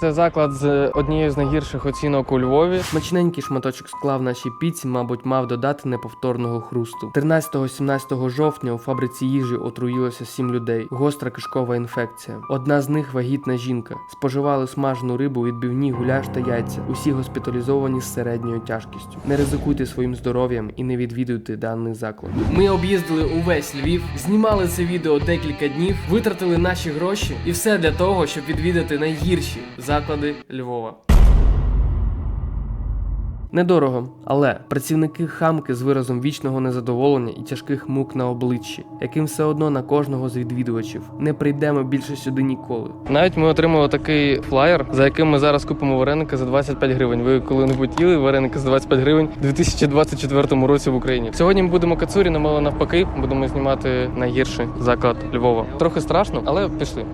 Це заклад з однією з найгірших оцінок у Львові. Смачненький шматочок скла в нашій піці, мабуть, мав додати неповторного хрусту. 13-17 жовтня у фабриці їжі отруїлося 7 людей. Гостра кишкова інфекція. Одна з них вагітна жінка. Споживали смажену рибу, відбивні, гуляш та яйця. Усі госпіталізовані з середньою тяжкістю. Не ризикуйте своїм здоров'ям і не відвідуйте даний заклад. Ми об'їздили увесь Львів, знімали це відео декілька днів, витратили наші гроші і все для того, щоб відвідати найгірші заклади Львова. Недорого, але працівники хамки з виразом вічного незадоволення і тяжких мук на обличчі, яким все одно на кожного з відвідувачів не прийдемо більше сюди ніколи. Навіть ми отримали такий флаєр, за яким ми зараз купимо вареники за 25 гривень. Ви коли-небудь їли вареники за 25 гривень у 2024 році в Україні. Сьогодні ми будемо кацурі, але навпаки, будемо знімати найгірший заклад Львова. Трохи страшно, але пішли.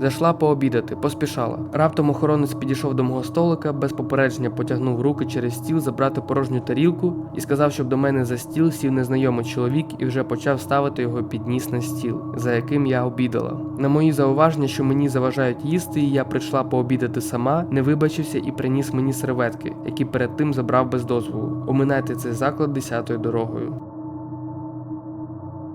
Зайшла пообідати, поспішала. Раптом охоронець підійшов до мого столика, без попередження потягнув руки через стіл забрати порожню тарілку і сказав, щоб до мене за стіл сів незнайомий чоловік і вже почав ставити його підніс на стіл, за яким я обідала. На мої зауваження, що мені заважають їсти, і я прийшла пообідати сама, не вибачився і приніс мені серветки, які перед тим забрав без дозволу. Оминайте цей заклад десятою дорогою.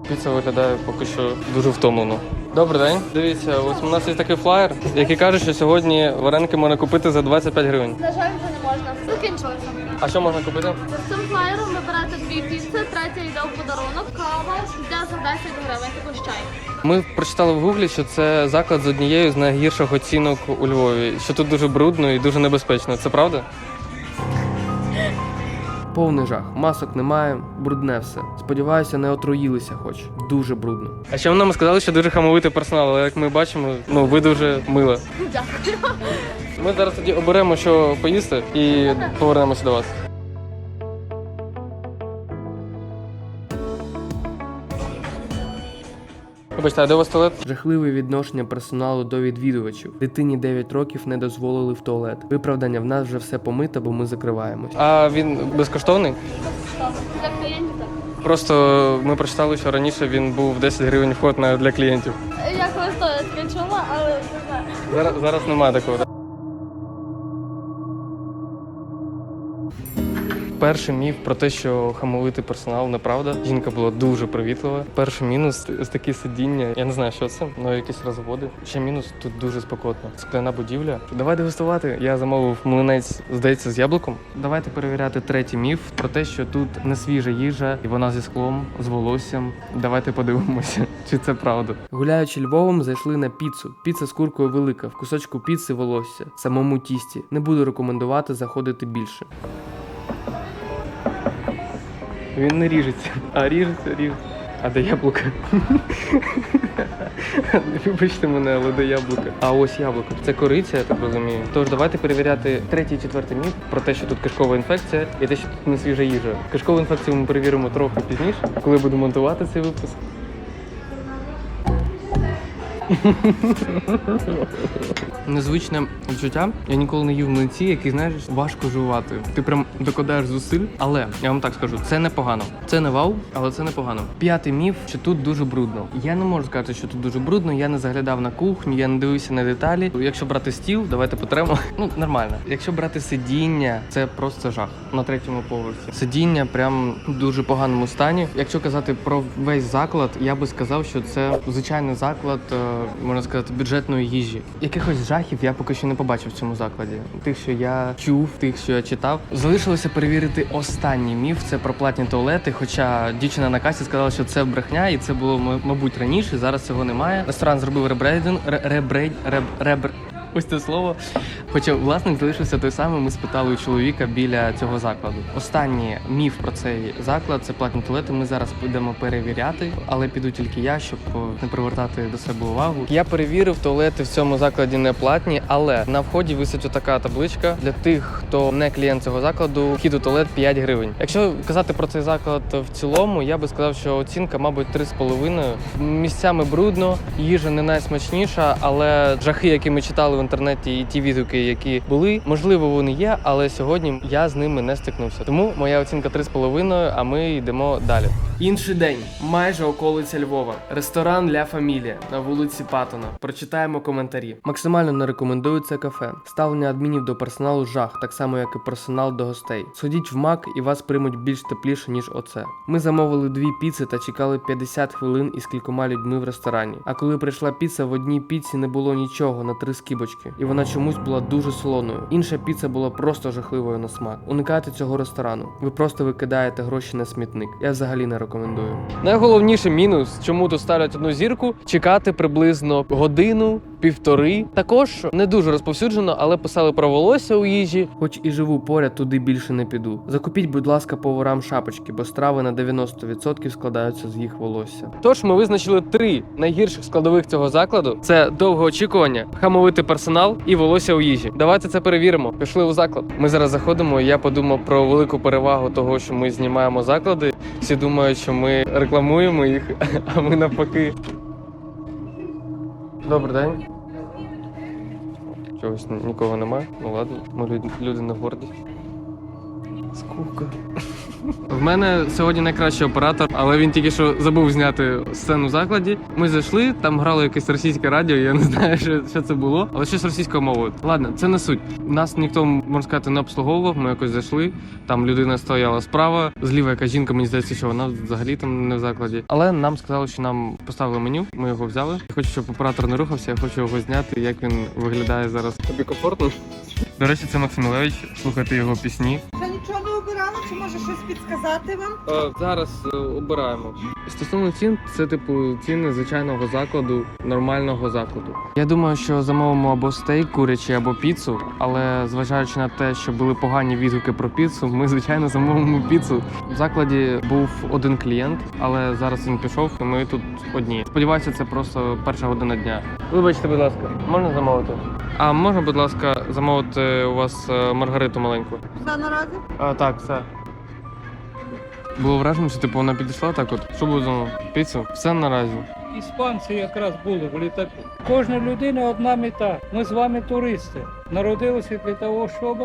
Піца виглядає поки що дуже втомлено. Добрий день. Дивіться, ось у нас є такий флаєр, який каже, що сьогодні вареники можна купити за 25 гривень. На жаль, вже не можна. Закінчилося. А що можна купити? З цим флаєром ви берете дві піци, третя йде в подарунок, кава йде за 10 гривень, також чай. Ми прочитали в гуглі, що це заклад з однією з найгірших оцінок у Львові, що тут дуже брудно і дуже небезпечно. Це правда? Повний жах, масок немає, брудне все. Сподіваюся, не отруїлися хоч. Дуже брудно. А ще нам сказали, що дуже хамовитий персонал, але як ми бачимо, ну ви дуже мило. Дякую. Ми зараз тоді оберемо, що поїсти, і повернемося до вас. Вибачте, а де у вас туалет? Жахливе відношення персоналу до відвідувачів. Дитині 9 років не дозволили в туалет. Виправдання в нас вже все помито, бо ми закриваємось. А він безкоштовний? Для клієнтів так. Просто ми прочитали, що раніше він був 10 гривень вход на для клієнтів. Я колись то чула, але не знаю. Зараз зараз немає такого. Перший міф про те, що хамовитий персонал неправда. Жінка була дуже привітлива. Перший мінус ось такі сидіння. Я не знаю, що це, але якісь розводи. Ще мінус тут дуже спекотно. Скляна будівля. Давай дегустувати. Я замовив млинець, здається, з яблуком. Давайте перевіряти третій міф про те, що тут не свіжа їжа, і вона зі склом, з волоссям. Давайте подивимося, чи це правда. Гуляючи Львовом, зайшли на піцу. Піца з куркою велика, в кусочку піци волосся, самому тісті. Не буду рекомендувати заходити більше. Він не ріжеться. А ріжеться, ріжеться. А де яблука? Вибачте мене, але до яблука. А ось яблуко. Це кориця, я так розумію. Тож давайте перевіряти третій четвертий міф про те, що тут кишкова інфекція і те, що тут не свіжа їжа. Кишкову інфекцію ми перевіримо трохи пізніше, коли буду монтувати цей випуск. Незвичне відчуття. Я ніколи не їв млинці, які знаєш важко жувати. Ти прям докладаєш зусиль, але я вам так скажу, це непогано. Це не вау, але це непогано. П'ятий міф, що тут дуже брудно. Я не можу сказати, що тут дуже брудно. Я не заглядав на кухню, я не дивився на деталі. Якщо брати стіл, давайте потремо. Ну нормально. Якщо брати сидіння, це просто жах на третьому поверсі. Сидіння прям в дуже поганому стані. Якщо казати про весь заклад, я би сказав, що це звичайний заклад, е, можна сказати, бюджетної їжі. Якихось жахів я поки що не побачив в цьому закладі. Тих, що я чув, тих, що я читав. Залишилося перевірити останній міф. Це про платні туалети. Хоча дівчина на касі сказала, що це брехня, і це було мабуть раніше. Зараз цього немає. Ресторан зробив ребрейдинг, ребрей, реб, ребр. Ось це слово. Хоча власник залишився той самий, ми спитали у чоловіка біля цього закладу. Останній міф про цей заклад це платні туалети. Ми зараз будемо перевіряти, але піду тільки я, щоб не привертати до себе увагу. Я перевірив, туалети в цьому закладі не платні, але на вході висить отака табличка для тих, хто не клієнт цього закладу. Вхід у туалет 5 гривень. Якщо казати про цей заклад в цілому, я би сказав, що оцінка, мабуть, 3,5. Місцями брудно, їжа не найсмачніша, але жахи, які ми читали інтернеті і ті відгуки, які були, можливо, вони є, але сьогодні я з ними не стикнувся. Тому моя оцінка 3,5, а ми йдемо далі. Інший день, майже околиця Львова. Ресторан Ля Фамілія на вулиці Патона. Прочитаємо коментарі. Максимально не рекомендую це кафе. Ставлення адмінів до персоналу жах, так само як і персонал до гостей. Сходіть в мак і вас приймуть більш тепліше, ніж оце. Ми замовили дві піци та чекали 50 хвилин із кількома людьми в ресторані. А коли прийшла піца, в одній піці не було нічого на три скибочки, і вона чомусь була дуже солоною. Інша піца була просто жахливою на смак. Уникайте цього ресторану. Ви просто викидаєте гроші на смітник. Я взагалі не рекомендую. Найголовніший мінус, чому тут ставлять одну зірку, чекати приблизно годину. Півтори також не дуже розповсюджено, але писали про волосся у їжі. Хоч і живу поряд, туди більше не піду. Закупіть, будь ласка, поварам шапочки, бо страви на 90% складаються з їх волосся. Тож ми визначили три найгірших складових цього закладу: це довге очікування, хамовитий персонал і волосся у їжі. Давайте це перевіримо. Пішли у заклад. Ми зараз заходимо. і Я подумав про велику перевагу того, що ми знімаємо заклади. Всі думають, що ми рекламуємо їх, а ми навпаки. Добрий день. Чогось нікого немає. Ну ладно, ми люди, не горді. Скука. В мене сьогодні найкращий оператор, але він тільки що забув зняти сцену в закладі. Ми зайшли, там грало якесь російське радіо, я не знаю, що, що це було, але щось російською мовою. Ладно, це не суть. Нас ніхто можна сказати не обслуговував. Ми якось зайшли. Там людина стояла справа, зліва якась жінка, мені здається, що вона взагалі там не в закладі. Але нам сказали, що нам поставили меню. Ми його взяли. Я хочу, щоб оператор не рухався. Я хочу його зняти, як він виглядає зараз. Тобі комфортно? До речі, це Максимилевич. Слухайте його пісні. Нічого не обирали, чи може щось підсказати вам? Е, Зараз е, обираємо. Стосовно цін, це типу ціни звичайного закладу, нормального закладу. Я думаю, що замовимо або стейк курячий, або піцу, але зважаючи на те, що були погані відгуки про піцу, ми звичайно замовимо піцу. В закладі був один клієнт, але зараз він пішов, і ми тут одні. Сподіваюся, це просто перша година дня. Вибачте, будь ласка, можна замовити? А можна, будь ласка, замовити у вас е, маргариту маленьку? Все наразі? А, так, все. Було враження, що типу вона підійшла так от. Що буде піцу? Все наразі. Іспанці якраз були в літаку. Кожна людина одна мета. Ми з вами туристи. Народилися для того, щоб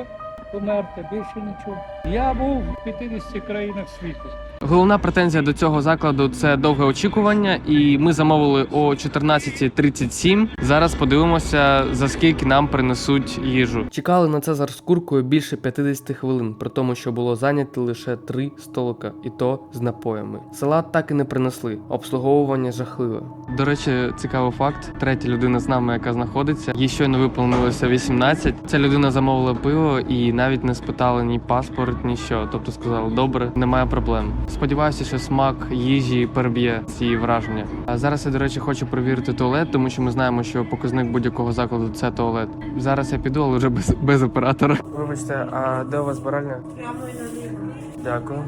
померти. Більше нічого. Я був в 50 країнах світу. Головна претензія до цього закладу це довге очікування, і ми замовили о 14.37. Зараз подивимося, за скільки нам принесуть їжу. Чекали на це з куркою більше 50 хвилин, при тому, що було зайняти лише три столика, і то з напоями. Салат так і не принесли. Обслуговування жахливе. До речі, цікавий факт: третя людина з нами, яка знаходиться, їй щойно виповнилося 18. Ця людина замовила пиво і навіть не спитала ні паспорт, ні що. Тобто сказала, добре, немає проблем. Сподіваюся, що смак їжі переб'є ці враження. А зараз я, до речі, хочу перевірити туалет, тому що ми знаємо, що показник будь-якого закладу це туалет. Зараз я піду, але вже без, без оператора. Вибачте, а де у вас збиральня? Прямо і. Дякую.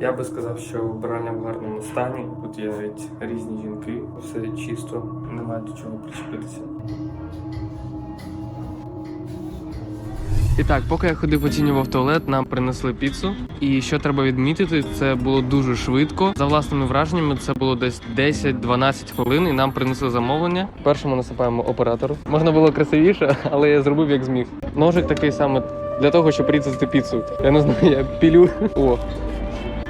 Я би сказав, що вбиральня в гарному стані. Тут є навіть різні жінки, все чисто, немає до чого причепитися. І так, поки я ходив оцінював туалет, нам принесли піцу. І що треба відмітити, це було дуже швидко. За власними враженнями, це було десь 10-12 хвилин, і нам принесли замовлення. Першому насипаємо оператору. Можна було красивіше, але я зробив як зміг. Ножик такий саме для того, щоб різати піцу. Я не знаю, я пілю. О.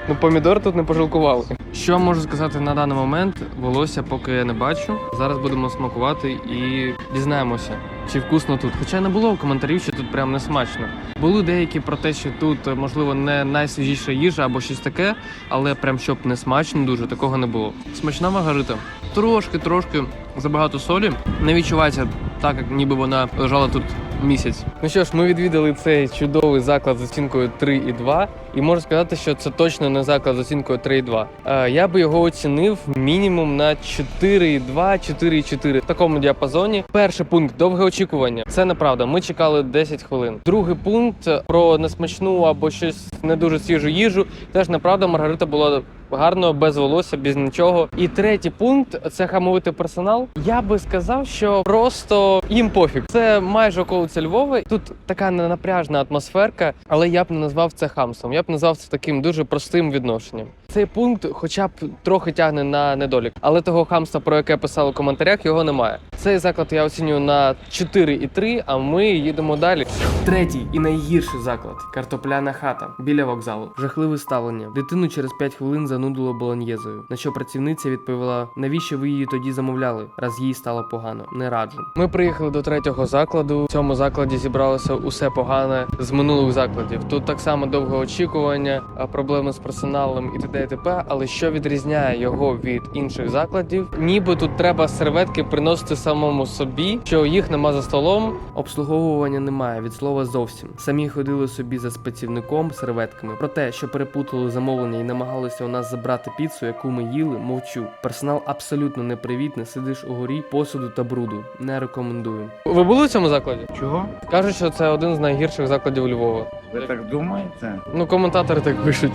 Ну, помідор тут не пожалкували. Що можу сказати на даний момент? Волосся поки я не бачу. Зараз будемо смакувати і дізнаємося, чи вкусно тут. Хоча не було коментарів, що тут прям не смачно. Були деякі про те, що тут можливо не найсвіжіша їжа або щось таке, але прям щоб не смачно дуже, такого не було. Смачна маргарита. Трошки, трошки забагато солі. Не відчувається так, як ніби вона лежала тут місяць. Ну що ж, ми відвідали цей чудовий заклад з оцінкою 3,2 і можу сказати, що це точно не заклад з оцінкою 3,2. Е, я би його оцінив мінімум на 4,2, 4,4 в такому діапазоні. Перший пункт довге очікування. Це неправда. Ми чекали 10 хвилин. Другий пункт про несмачну або щось не дуже свіжу їжу. Теж неправда. Маргарита була гарно, без волосся, без нічого. І третій пункт це хамовитий персонал. Я би сказав, що просто їм пофіг. Це майже околиця Львова. Тут така ненапряжна атмосферка, але я б не назвав це хамством. Я б назвав це таким дуже простим відношенням. Цей пункт, хоча б трохи тягне на недолік, але того хамства, про яке писали в коментарях, його немає. Цей заклад я оцінюю на 4,3, а ми їдемо далі. Третій і найгірший заклад картопляна хата біля вокзалу. Жахливе ставлення. Дитину через 5 хвилин занудило болоньєзою. На що працівниця відповіла: навіщо ви її тоді замовляли, раз їй стало погано. Не раджу. Ми приїхали до третього закладу. В цьому закладі зібралося усе погане з минулих закладів. Тут так само довге очікування, проблеми з персоналом і т.д. і т.п. Але що відрізняє його від інших закладів? Ніби тут треба серветки приносити самому собі, що їх нема за столом. Обслуговування немає від слова зовсім. Самі ходили собі за спецівником серветками. Про те, що перепутали замовлення і намагалися у нас забрати піцу, яку ми їли, мовчу. Персонал абсолютно непривітний. Сидиш у горі посуду та бруду. Не рекомендую. Ви були в цьому закладі? Чого? Кажуть, що це один з найгірших закладів Львова. Ви так думаєте? Ну, коментатори так пишуть.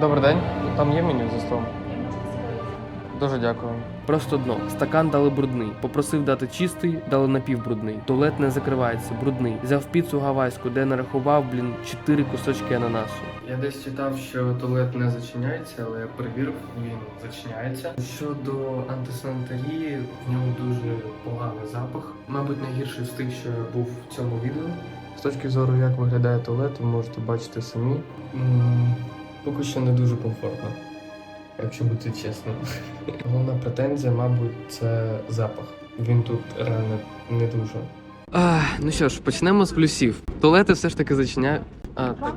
Добрий день. Там є меню за столом. Дуже дякую. Просто дно. Стакан дали брудний. Попросив дати чистий, дали напівбрудний. Туалет не закривається, брудний. Взяв піцу гавайську, де нарахував, блін, чотири кусочки ананасу. Я десь читав, що туалет не зачиняється, але я перевірив, він зачиняється. Щодо антисанітарії, в ньому дуже поганий запах. Мабуть, найгірший з тих, що я був в цьому відео. З точки зору, як виглядає туалет, ви можете бачити самі. М, Поки що не дуже комфортно, якщо бути чесним. Головна претензія, мабуть, це запах. Він тут реально не дуже. А, ну що ж, почнемо з плюсів. Туалети все ж таки зачиняють. А, так,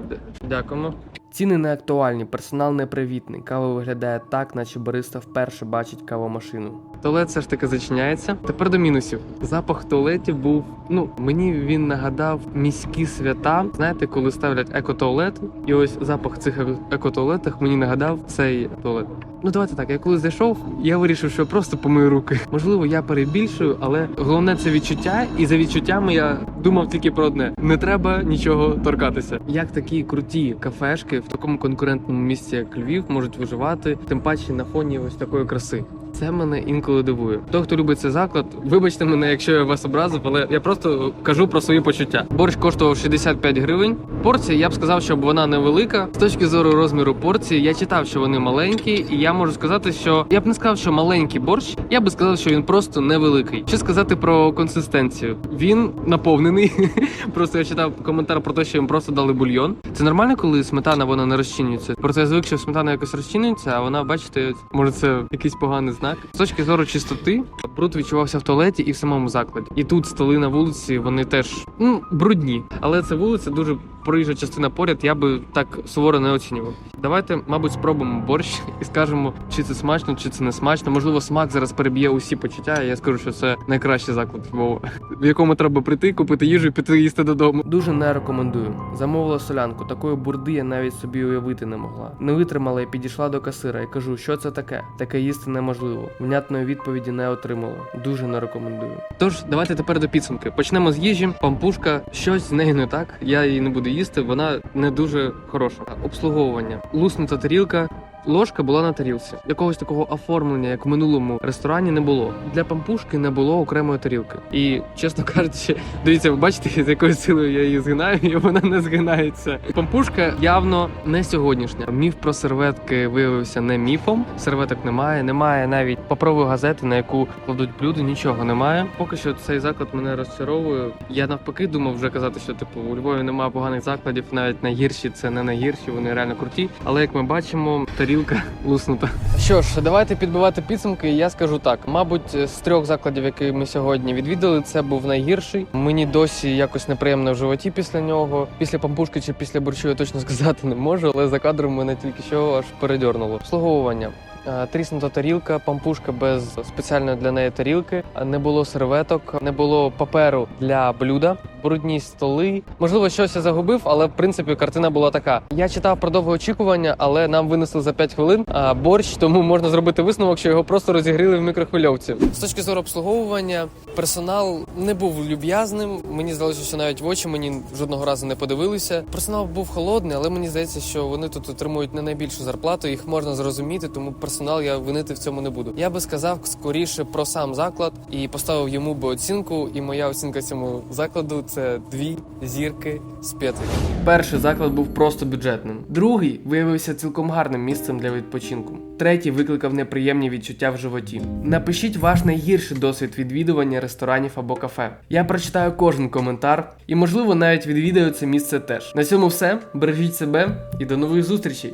дякуємо. Ціни не актуальні, персонал непривітний. Кава виглядає так, наче бариста вперше бачить кавомашину. Туалет все ж таки зачиняється. Тепер до мінусів. Запах туалетів був. Ну, мені він нагадав міські свята. Знаєте, коли ставлять екотуалети, і ось запах цих еко- екотуалетах мені нагадав цей туалет. Ну давайте так. Я коли зайшов, я вирішив, що просто помию руки. Можливо, я перебільшую, але головне це відчуття, і за відчуттями я думав тільки про одне: не треба нічого торкатися. Як такі круті кафешки в такому конкурентному місці, як Львів, можуть виживати, тим паче на фоні ось такої краси. Це мене інколи дивує. Хто, хто любить цей заклад, вибачте мене, якщо я вас образив, але я просто кажу про свої почуття. Борщ коштував 65 гривень. Порція, я б сказав, щоб вона невелика. З точки зору розміру порції, я читав, що вони маленькі, і я можу сказати, що я б не сказав, що маленький борщ, я би сказав, що він просто невеликий. Що сказати про консистенцію? Він наповнений. просто я читав коментар про те, що їм просто дали бульйон. Це нормально, коли сметана вона не розчинюється. Просто я звик, що сметана якось розчинюється, а вона, бачите, може це якийсь поганий знак. З точки зору чистоти, бруд відчувався в туалеті і в самому закладі. І тут столи на вулиці, вони теж ну брудні. Але це вулиця дуже проїжджа частина поряд. Я би так суворо не оцінював. Давайте, мабуть, спробуємо борщ і скажемо, чи це смачно, чи це не смачно. Можливо, смак зараз переб'є усі почуття. і Я скажу, що це найкращий заклад Львова, в якому треба прийти, купити їжу і піти їсти додому. Дуже не рекомендую. Замовила солянку. Такої бурди я навіть собі уявити не могла. Не витримала і підійшла до касира і кажу, що це таке. Таке їсти неможливо. Внятної відповіді не отримала. Дуже не рекомендую. Тож давайте тепер до підсумки. Почнемо з їжі. Пампушка, щось з нею не так. Я її не буду їсти. Вона не дуже хороша. Обслуговування, луснута тарілка. Ложка була на тарілці. Якогось такого оформлення, як в минулому ресторані, не було. Для пампушки не було окремої тарілки. І чесно кажучи, дивіться, ви бачите, з якою силою я її згинаю, і вона не згинається. Пампушка явно не сьогоднішня. Міф про серветки виявився не міфом. Серветок немає, немає навіть паперової газети, на яку кладуть блюдо, нічого немає. Поки що цей заклад мене розчаровує. Я навпаки думав вже казати, що типу у Львові немає поганих закладів, навіть найгірші це не найгірші, вони реально круті. Але як ми бачимо, тарілка луснута. Що ж, давайте підбивати підсумки. Я скажу так: мабуть, з трьох закладів, які ми сьогодні відвідали, це був найгірший. Мені досі якось неприємно в животі після нього. Після пампушки чи після борщу я точно сказати не можу, але за кадром мене тільки що аж передьорнуло. Обслуговування. Е, Тріснута тарілка, пампушка без спеціальної для неї тарілки, не було серветок, не було паперу для блюда, брудні столи. Можливо, щось я загубив, але в принципі картина була така. Я читав про довге очікування, але нам винесли за 5 хвилин борщ, тому можна зробити висновок, що його просто розігріли в мікрохвильовці. З точки зору обслуговування, персонал не був люб'язним. Мені здалося, що навіть в очі мені жодного разу не подивилися. Персонал був холодний, але мені здається, що вони тут отримують не найбільшу зарплату. Їх можна зрозуміти, тому персонал персонал, я винити в цьому не буду. Я би сказав скоріше про сам заклад і поставив йому би оцінку. І моя оцінка цьому закладу це дві зірки з п'яти. Перший заклад був просто бюджетним. Другий виявився цілком гарним місцем для відпочинку. Третій викликав неприємні відчуття в животі. Напишіть ваш найгірший досвід відвідування ресторанів або кафе. Я прочитаю кожен коментар і, можливо, навіть відвідаю це місце теж. На цьому все. Бережіть себе і до нових зустрічей!